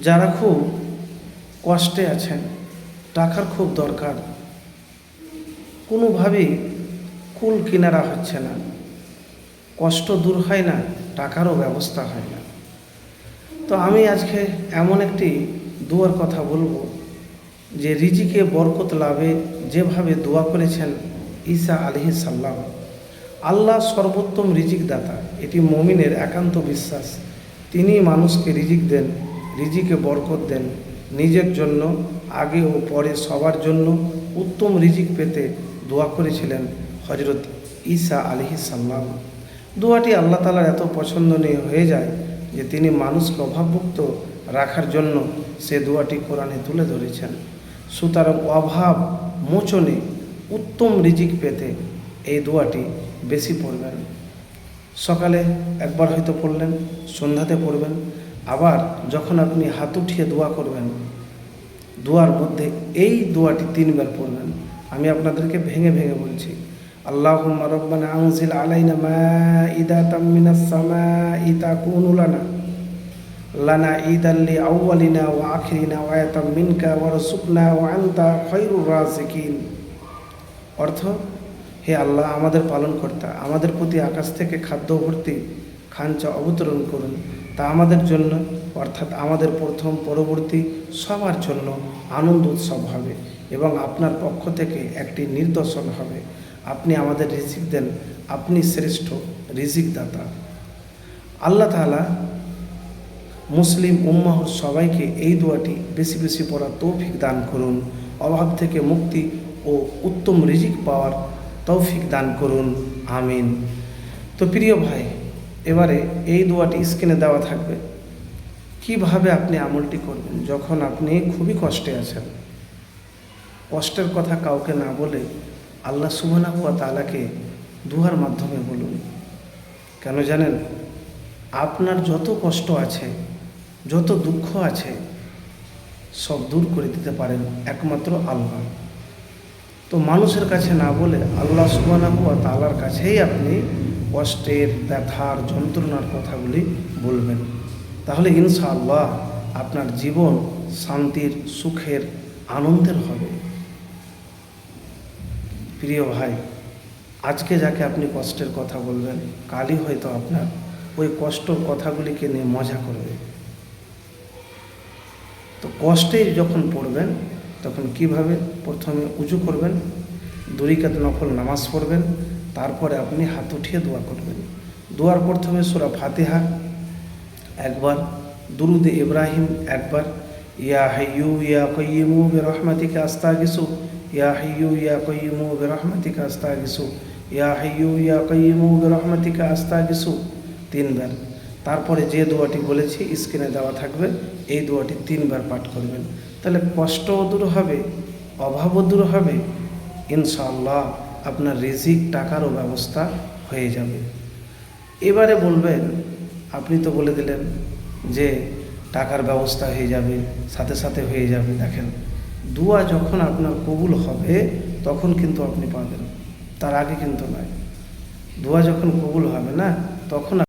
যারা খুব কষ্টে আছেন, টাকার খুব দরকার। কোনোভাবেই কুল কিনারা হচ্ছে না। কষ্ট দূর হয় না, টাকারও ব্যবস্থা হয় না। তো আমি আজকে এমন একটি দুয়ার কথা বলব, যে রিজিকে বরকত লাভে যেভাবে দোয়া করেছেন ঈসা আলহি সাল্লাম আল্লাহ সর্বোত্তম রিজিক দাতা এটি মমিনের একান্ত বিশ্বাস। তিনি মানুষকে রিজিক দেন রিজিকে বরকত দেন। নিজের জন্য, আগে ও পরে সবার জন্য উত্তম রিজিক পেতে দোয়া করেছিলেন হজরত ঈসা আলহি সাল্লাম দোয়াটি আল্লাহ তালার এত পছন্দনীয় হয়ে যায় যে তিনি মানুষকে অভাবমুক্ত রাখার জন্য সে দোয়াটি কোরআনে তুলে ধরেছেন। সুতরাং অভাব মোচনে উত্তম রিজিক পেতে এই দোয়াটি বেশি পড়বেন। সকালে একবার হয়তো পড়লেন, সন্ধ্যাতে পড়বেন আবার যখন আপনি হাত উঠিয়ে দোয়া করবেন, দোয়ার মধ্যে এই দোয়াটি তিনবার পড়বেন। আমি আপনাদেরকে ভেঙে ভেঙে বলছি মাইদাতাম মিনাস সামাই তাকুনু লানা লানা ঈদান লি আউয়ালিনা ওয়া আখিরিনা ওয়া আয়াতাম মিনকা ওয়ারযুকনা ওয়া আনতা খায়রুর রাযিকিন অর্থ, হে আল্লাহ, আমাদের পালনকর্তা, আমাদের প্রতি আকাশ থেকে খাদ্য ভর্তি খাঞ্চা অবতরণ করুন। তা আমাদের জন্য, অর্থাৎ আমাদের প্রথম, পরবর্তী সবার জন্য আনন্দ উৎসব হবে এবং আপনার পক্ষ থেকে একটি নির্দর্শন হবে। আপনি আমাদের রিজিক দেন, আপনি শ্রেষ্ঠ রিজিকদাতা। আল্লাহ তাআলা মুসলিম উম্মাহর সবাইকে এই দোয়াটি বেশি বেশি পড়ার তৌফিক দান করুন, অভাব থেকে মুক্তি ও উত্তম রিজিক পাওয়ার তৌফিক দান করুন, আমিন। তো প্রিয় ভাই এবারে এই দোয়াটি স্ক্রিনে দেওয়া থাকবে। কীভাবে আপনি আমলটি করবেন যখন আপনি খুবই কষ্টে আছেন? কষ্টের কথা কাউকে না বলে আল্লাহ সুবহানা হুয়া তালাকে দুহার মাধ্যমে বলুন। কেন জানেন? আপনার যত কষ্ট আছে, যত দুঃখ আছে, সব দূর করে দিতে পারেন একমাত্র আল্লাহ। তো মানুষের কাছে না বলে আল্লাহ সুবানাহু তালার কাছেই আপনি কষ্টের ব্যথার যন্ত্রণার কথাগুলি বলবেন। তাহলে ইনশাআল্লাহ আপনার জীবন শান্তির, সুখের, আনন্দের হবে। প্রিয় ভাই, আজকে যাকে আপনি কষ্টের কথা বলবেন, কালই হয়তো আপনার ওই কষ্ট কথাগুলিকে নিয়ে মজা করবে। তো কষ্টে যখন পড়বেন, তখন কীভাবে প্রথমে উঁচু করবেন? দুরিকাত নফল নামাজ পড়বেন তারপরে আপনি হাত উঠিয়ে দোয়া করবেন। দোয়ার প্রথমে সুরা ফাতিহা, একবার দুরুদে ইব্রাহিম, একবার ইয়া হাইয়ু ইয়া কয়িমু বিরহমাতিকা আস্তাগিসু, ইয়া হাইয়ু ইয়া কয়িমু বিরহমাতিকা আস্তাগিসু, ইয়া হাইয়ু ইয়া কয়িমু বিরহমাতিকা আস্তাগিসু তিনবার। তারপরে যে দোয়াটি বলেছি, স্ক্রিনে দেওয়া থাকবে, এই দোয়াটি তিনবার পাঠ করবেন। তাহলে কষ্টও দূর হবে, অভাবও দূর হবে, ইনশাআল্লাহ। আপনার রিজিক টাকারও ব্যবস্থা হয়ে যাবে। এবারে বলবেন, আপনি তো বলে দিলেন যে টাকার ব্যবস্থা হয়ে যাবে, সাথে সাথে হয়ে যাবে। দেখেন, দুয়া যখন আপনার কবুল হবে, তখন কিন্তু আপনি পাবেন। তার আগে কিন্তু নয়। দুয়া যখন কবুল হবে না, তখন